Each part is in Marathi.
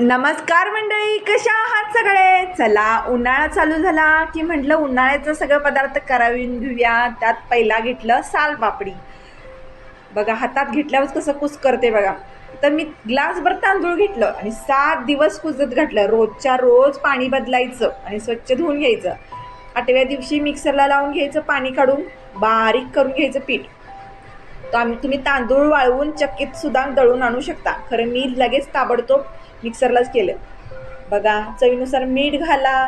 नमस्कार मंडळी कशा आहात सगळे? चला उन्हाळा चालू झाला की म्हटलं उन्हाळ्याचं सगळं पदार्थ करावीन घेऊया. त्यात पहिला घेतलं सालपापडी बघा हातात घेतल्यावर कसं कुस करते बघा. तर मी ग्लासभर तांदूळ घेतलं आणि सात दिवस कुजत घातलं. रोजच्या रोज पाणी बदलायचं आणि स्वच्छ धुवून घ्यायचं. आठव्या दिवशी मिक्सरला लावून घ्यायचं पाणी काढून बारीक करून घ्यायचं पीठ. तर आम्ही तुम्ही तांदूळ वाळवून चक्कीत सुद्धा दळून आणू शकता. खरं मी लगेच ताबडतोब मिक्सरलाच केलं. बघा चवीनुसार मीठ घाला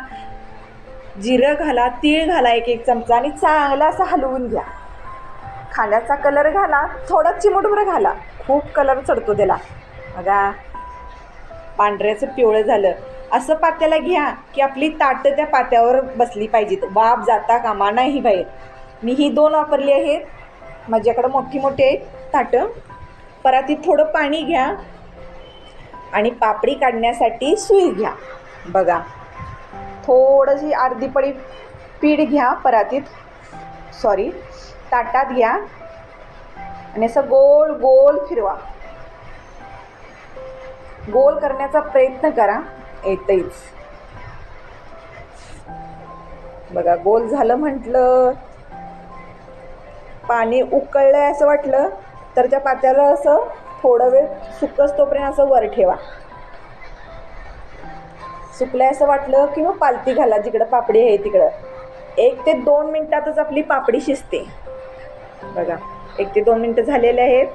जिरं घाला तीळ घाला एक एक चमचा आणि चांगला असा हलवून घ्या. खाण्याचा कलर घाला थोडा चिमटभर घाला. खूप कलर चढतो त्याला. बघा पांढऱ्याचं पिवळं झालं. असं पात्याला घ्या की आपली ताटं त्या पात्यावर बसली पाहिजेत बाप जाता कामा नाही बाहेर. मी ही दोन वापरली आहेत. माझ्याकडं मोठी मोठी आहेत ताटं. परातीत थोडं पाणी घ्या आणि पापडी काढण्यासाठी सुई घ्या. बघा थोडंशी अर्धी पडी पीठ घ्या परातीत सॉरी ताटात घ्या आणि असं गोल गोल फिरवा. गोल करण्याचा प्रयत्न करा येतच बघा गोल झालं म्हटलं पाणी उकळलं आहे असं वाटलं तर त्या पात्याला असं थोडं वेळ सुकच तोपर्यंत असं वर ठेवा. सुकलं आहे असं वाटलं की मग पालती घाला जिकडं पापडी आहे तिकडं. एक ते दोन मिनटातच आपली पापडी शिजते. बघा एक ते दोन मिनटं झालेले आहेत.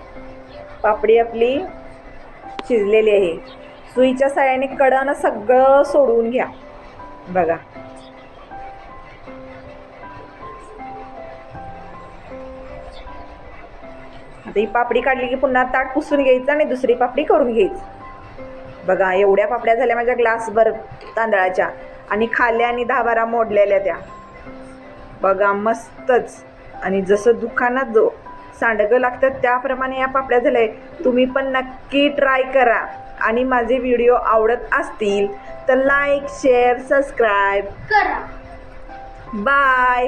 पापडी आपली शिजलेली आहे. सुईच्या साह्याने कडानं सगळं सोडवून घ्या. बघा. आता ही पापडी काढली की पुन्हा ताट पुसून घ्यायचं आणि दुसरी पापडी करून घ्यायची. बघा एवढ्या पापड्या झाल्या माझ्या ग्लासभर तांदळाच्या. आणि खाल्ल्या आणि दहा बारा मोडलेल्या त्या. बघा मस्तच. आणि जसं दुकानात जो सांडगं लागतं त्याप्रमाणे या पापड्या झाल्या. तुम्ही पण नक्की ट्राय करा. आणि माझे व्हिडिओ आवडत असतील तर लाईक शेअर सबस्क्राईब. करा. बाय.